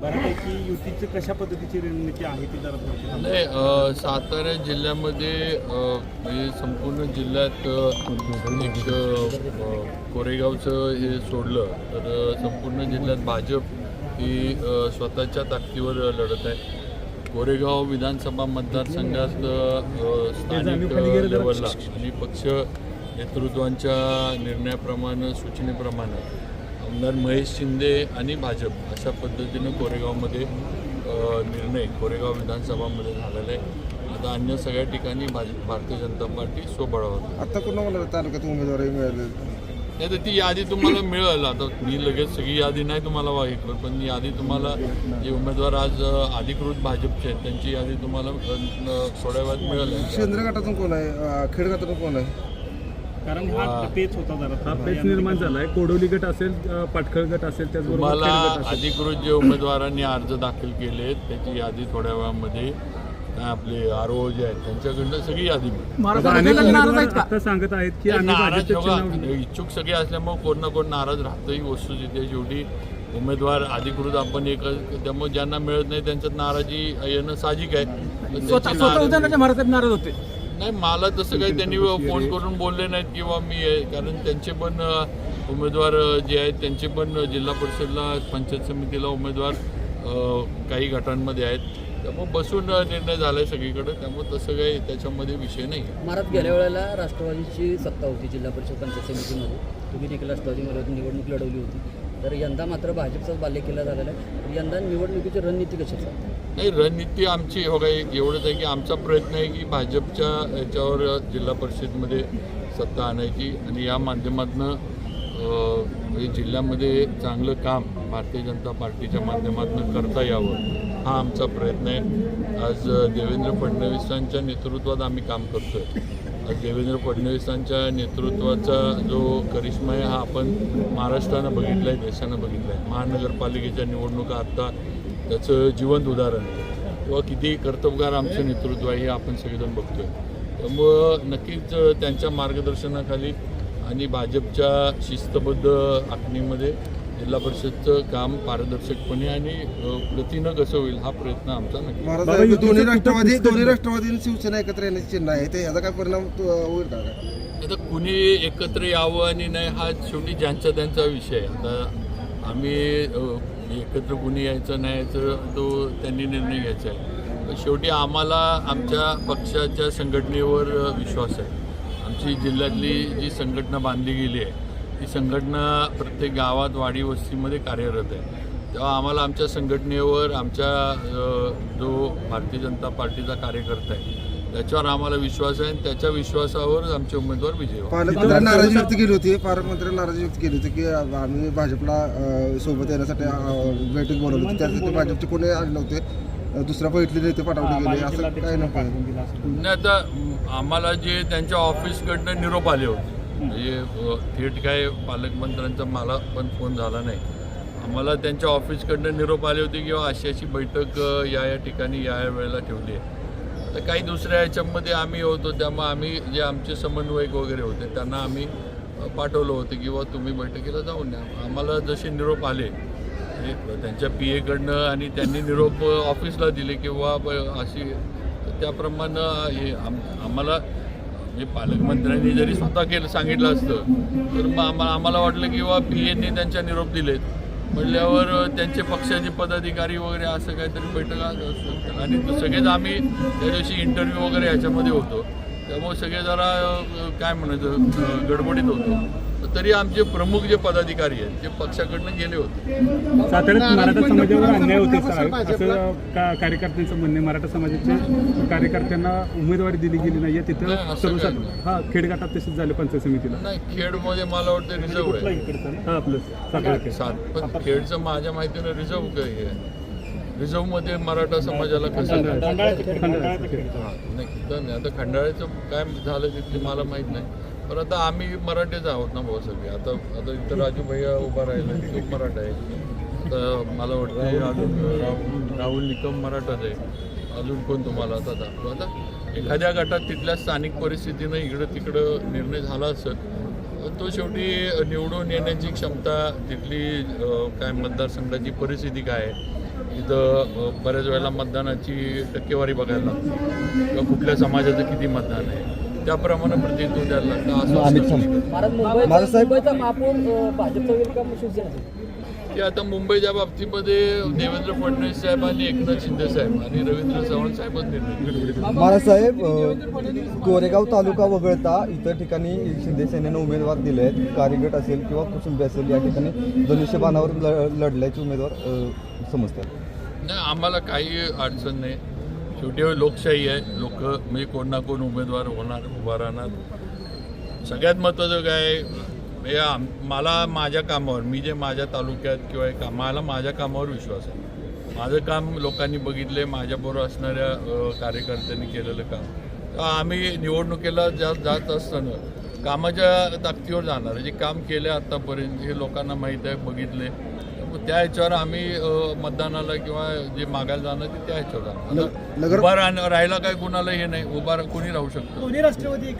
बऱ्यापैकी युतीची कशा पद्धतीची रणनीती आहे ती जरा थोडक्यात नाही अ, सातारा जिल्ह्यामध्ये अ, म्हणजे संपूर्ण जिल्ह्यात अ, एक अ, कोरेगावचं हे सोडलं तर अ, संपूर्ण जिल्ह्यात भाजप ही अ, स्वतःच्या ताकदीवर लढत आहे. कोरेगाव विधानसभा मतदारसंघात अ, स्थानिक लेवलला आणि पक्ष नेतृत्वांच्या निर्णयाप्रमाणे सूचनेप्रमाणे आमदार महेश शिंदे आणि भाजप अशा पद्धतीनं कोरेगावमध्ये निर्णय कोरेगाव विधानसभामध्ये झालेला आहे. आता अन्य सगळ्या ठिकाणी भाजप भारतीय जनता पार्टी स्वबळावर आता कोणाला तालुक्यात उमेदवारी मिळाले? नाही तर ती यादी तुम्हाला मिळेल. आता मी लगेच सगळी यादी नाही तुम्हाला वागितलं पण यादी तुम्हाला जे उमेदवार आज अधिकृत भाजपचे आहेत त्यांची यादी तुम्हाला थोड्या वेळात मिळेल. शेंद्र गटातून कोण आहे? अं, खेड गटातून कोण आहे? कारण हा पेच होता जरा. पेच निर्माण झालाय. कोडोली गट असेल पाटखळ गट असेल त्याचबरोबर असेल. अधिकृत जे उमेदवारांनी अर्ज दाखल केले आहेत त्याची यादी थोड्या वेळामध्ये आपले आर ओ जे आहेत त्यांच्याकडनं सगळी यादी आता सांगत आहेत की आम्ही नाराज इच्छुक सगळे असल्यामुळे कोण ना कोण नाराज राहतं ही वस्तू जिथे शेवटी. उमेदवार अधिकृत आपण एक त्यामुळे ज्यांना मिळत नाही त्यांच्यात नाराजी येणं साहजिक आहे. नाराज होते. नाही मला तसं काही त्यांनी फोन करून बोलले नाहीत किंवा मी आहे. कारण त्यांचे पण उमेदवार जे आहेत त्यांचे पण जिल्हा परिषदला पंचायत समितीला उमेदवार काही गटांमध्ये आहेत. त्यामुळे बसून निर्णय झालाय सगळीकडे. त्यामुळे तसं काही त्याच्यामध्ये विषय नाही. आहे महाराज गेल्या वेळेला राष्ट्रवादीची सत्ता होती जिल्हा परिषद पंचायत समितीमध्ये. तुम्ही देखील राष्ट्रवादीमध्ये निवडणूक लढवली होती. तर यंदा मात्र भाजपचाच बाल्य केला झालेला आहे. तर यंदा निवडणुकीची रणनीती कशी नाही रणनीती आमची हो काय एवढंच आहे की आमचा प्रयत्न आहे की भाजपच्या याच्यावर जिल्हा परिषदमध्ये सत्ता आणायची आणि या माध्यमातून म्हणजे जिल्ह्यामध्ये चांगलं काम भारतीय जनता पार्टीच्या माध्यमातून करता यावं हा आमचा प्रयत्न आहे. आज देवेंद्र फडणवीसांच्या नेतृत्वात आम्ही काम करतोय. आहे देवेंद्र फडणवीसांच्या नेतृत्वाचा जो करिश्मा आहे हा आपण महाराष्ट्रानं बघितला आहे देशानं बघितला आहे महानगरपालिकेच्या निवडणुका आत्ता त्याचं जिवंत उदाहरण किंवा किती कर्तबगार आमचं नेतृत्व आहे हे आपण सगळेजण बघतो आहे त्यामुळं नक्कीच त्यांच्या मार्गदर्शनाखाली आणि भाजपच्या शिस्तबद्ध आखणीमध्ये जिल्हा परिषदचं काम पारदर्शकपणे आणि गतीनं कसं होईल हा प्रयत्न आमचा नक्की. दोन्ही राष्ट्रवादी दोन्ही राष्ट्रवादी शिवसेना एकत्र येण्याचे चिन्ह आहे. ते याचा काय परिणाम तो होईल का? आता कुणी एकत्र यावं आणि नाही हा शेवटी ज्यांचा त्यांचा विषय आहे. आता आम्ही एकत्र कुणी यायचं नाही यायचं तो त्यांनी निर्णय घ्यायचा आहे. शेवटी आम्हाला आमच्या पक्षाच्या संघटनेवर विश्वास आहे. आमची जिल्ह्यातली जी संघटना बांधली गेली आहे ती संघटना प्रत्येक गावात वाडी वस्तीमध्ये कार्यरत आहे. तेव्हा आम्हाला आमच्या संघटनेवर आमच्या जो भारतीय जनता पार्टीचा कार्यकर्ता आहे त्याच्यावर आम्हाला विश्वास आहे आणि त्याच्या विश्वासावर आमचे उमेदवार विजय होतील. पालकमंत्र्यांनी नाराजी व्यक्त केली होती. पालकमंत्र्यांनी नाराजी व्यक्त केली होती की आम्ही भाजपला सोबत येण्यासाठी बैठक बोलवली होती. त्यासाठी भाजपचे कोणी आले नव्हते. दुसऱ्या बैठकीला नेते पाठवले गेले. असं असं. नाही आता आम्हाला जे त्यांच्या ऑफिसकडनं निरोप आले होते. म्हणजे थेट काय पालकमंत्र्यांचा मला पण फोन झाला नाही. आम्हाला त्यांच्या ऑफिसकडनं निरोप आले होते किंवा अशी अशी बैठक या या ठिकाणी या या वेळेला ठेवली आहे. तर काही दुसऱ्या याच्यामध्ये आम्ही होतो त्यामुळे आम्ही जे आमचे समन्वयक वगैरे होते त्यांना आम्ही पाठवलं होतं किंवा तुम्ही बैठकीला जाऊन या. आम्हाला जसे निरोप आले हे त्यांच्या पी एकडनं आणि त्यांनी निरोप ऑफिसला दिले किंवा ब- अशी त्याप्रमाणे हे आम आम्हाला म्हणजे पालकमंत्र्यांनी जरी स्वतः केलं सांगितलं असतं तर मग आम्हाला आम्हाला वाटलं की बा पी एने त्यांच्या निरोप दिलेत. म्हणल्यावर त्यांचे पक्षाचे पदाधिकारी वगैरे असं काहीतरी बैठक असतं आणि सगळेच आम्ही त्या दिवशी इंटरव्ह्यू वगैरे याच्यामध्ये होतो. त्यामुळे सगळे जरा काय म्हणायचं गडबडीत होतो. तरी आमचे प्रमुख जे पदाधिकारी आहेत ते पक्षाकडनं गेले होते. साताऱ्यात मराठा समाजावर अन्याय होते साहेब. असं का कार्यकर्त्यांचं म्हणणे मराठा समाजाच्या कार्यकर्त्यांना उमेदवारी दिली गेली नाहीये नाही, तिथं हा खेडगाटात तसेच झाले पंचायत समितीला. नाही खेडमध्ये मला वाटतं रिझर्व आहे? हा आपलं खेड. सात पण खेडचं माझ्या माहितीनं रिझर्व काय आहे. रिझर्वमध्ये मराठा समाजाला कसं. हा, नाही आता खंडाळ्याचं काय झालं तिथली मला माहीत नाही. पण आता आम्ही मराठीच आहोत ना भाऊ सगळे. आता आता इथं राजू भैया उभा राहिला तो मराठा आहे. तर मला वाटतं अजून राहुल राहुल निकम मराठाच आहे. अजून कोण तुम्हाला आता दाखवू? आता एखाद्या गटात तिथल्या स्थानिक परिस्थितीनं इकडं तिकडं निर्णय झाला असत तो शेवटी निवडून येण्याची क्षमता तिथली काय मतदारसंघाची परिस्थिती काय आहे? इथं बऱ्याच वेळेला मतदानाची टक्केवारी बघायला लागते. किंवा कुठल्या समाजाचं किती मतदान आहे? त्याप्रमाणे प्रतिनिधित्व द्यायला लागतं. साहेब- का आता मुंबईच्या बाबतीमध्ये देवेंद्र फडणवीस साहेब आणि एकनाथ शिंदे साहेब आणि रवींद्र चव्हाण साहेबच निर्णय अ, कोरेगाव तालुका वगळता इतर ठिकाणी शिंदे सेनेनं उमेदवार दिले आहेत कार्यगट असेल किंवा कुसुंबी असेल या ठिकाणी धनुष्यबाणावर ल- लढल्याचे उमेदवार समजतात. नाही आम्हाला काही अडचण नाही. शेवटी लोकशाही आहे. लोक म्हणजे कोण ना कोण उमेदवार होणार उभा राहणार. सगळ्यात महत्त्वाचं काय या मला माझ्या कामावर मी जे माझ्या तालुक्यात किंवा का मला माझ्या कामावर विश्वास आहे. माझं काम लोकांनी बघितले माझ्याबरोबर असणाऱ्या कार्यकर्त्यांनी केलेलं काम. तर आम्ही निवडणुकीला जा जात असताना कामाच्या ताकदीवर जाणार जे काम केले आत्तापर्यंत हे लोकांना माहीत आहे बघितले त्या ह्याच्यावर आम्ही मतदानाला किंवा जे मागायला जाणार ते त्या ह्याच्यावर उभा राहणं राहायला काय कुणाला हे नाही उभा कोणी राहू शकतो. दोन्ही राष्ट्रवादी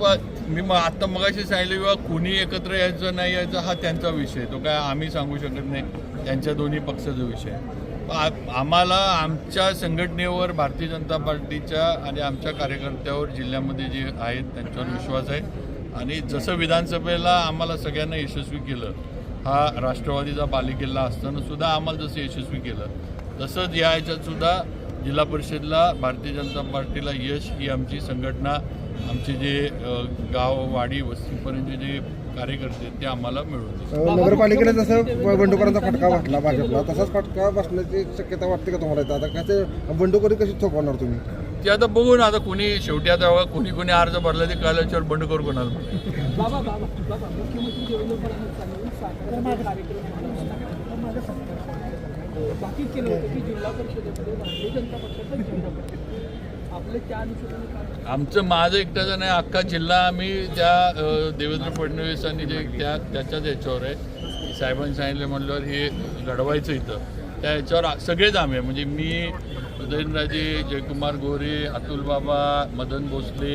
प- मी मग आता मगाशी सांगितलं किंवा कुणी एकत्र यायचं नाही यायचं हा त्यांचा विषय तो काय आम्ही सांगू शकत नाही. त्यांच्या दोन्ही पक्षाचा विषय आम्हाला आमच्या संघटनेवर भारतीय जनता पार्टीच्या आणि आमच्या कार्यकर्त्यावर जिल्ह्यामध्ये जे आहेत त्यांच्यावर विश्वास आहे. आणि जसं विधानसभेला आम्हाला सगळ्यांना यशस्वी केलं हा राष्ट्रवादीचा बालेकिल्ला असताना सुद्धा आम्हाला जसं यशस्वी केलं तसंच या ह्याच्यात सुद्धा जिल्हा परिषदला भारतीय जनता पार्टीला यश ही आमची संघटना आमचे जे गाव वाडी वस्तीपर्यंतचे जे कार्यकर्ते ते आम्हाला मिळवून देतील. नगरपालिकेला जसं बंडखोरांचा फटका वाटला भाजपला तसाच फटका बसण्याची शक्यता वाटते का तुम्हाला आता कसं बंडखोरी कशी थोपवणार तुम्ही ते आता बघू ना आता कोणी शेवटी आता कोणी कोणी अर्ज भरला ते कळल्याच्यावर बंड करू कोणाला आमचं माझं एकट्याचं नाही अख्खा जिल्हा आम्ही त्या देवेंद्र फडणवीसांनी जे त्या त्याच्याच ह्याच्यावर आहे. साहेबांनी सांगितलं म्हटल्यावर हे घडवायचं इथं. त्या ह्याच्यावर आ- सगळेच आम्ही आहे. म्हणजे मी उदयनराजे जयकुमार गोरे अतुल बाबा मदन भोसले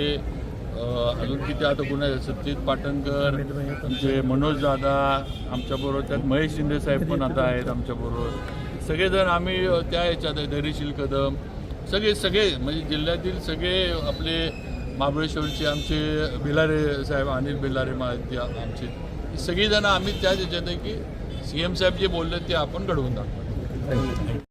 अजून किती आता कोणा सत्यजित पाटणकर आमचे मनोज दादा आमच्याबरोबर त्यात महेश शिंदे साहेब पण आता आहेत आमच्याबरोबर सगळेजण आम्ही त्या ह्याच्यात आहे धैर्यशील कदम. सगळे सगळे म्हणजे जिल्ह्यातील सगळे आपले महाबळेश्वरचे आमचे भिलारे साहेब अनिल भिलारे मा आमचे. सगळीजणं आम्ही त्याच ह्याच्यात आहे की सी एम साहेब जे बोलले ते आपण घडवून दाखवतो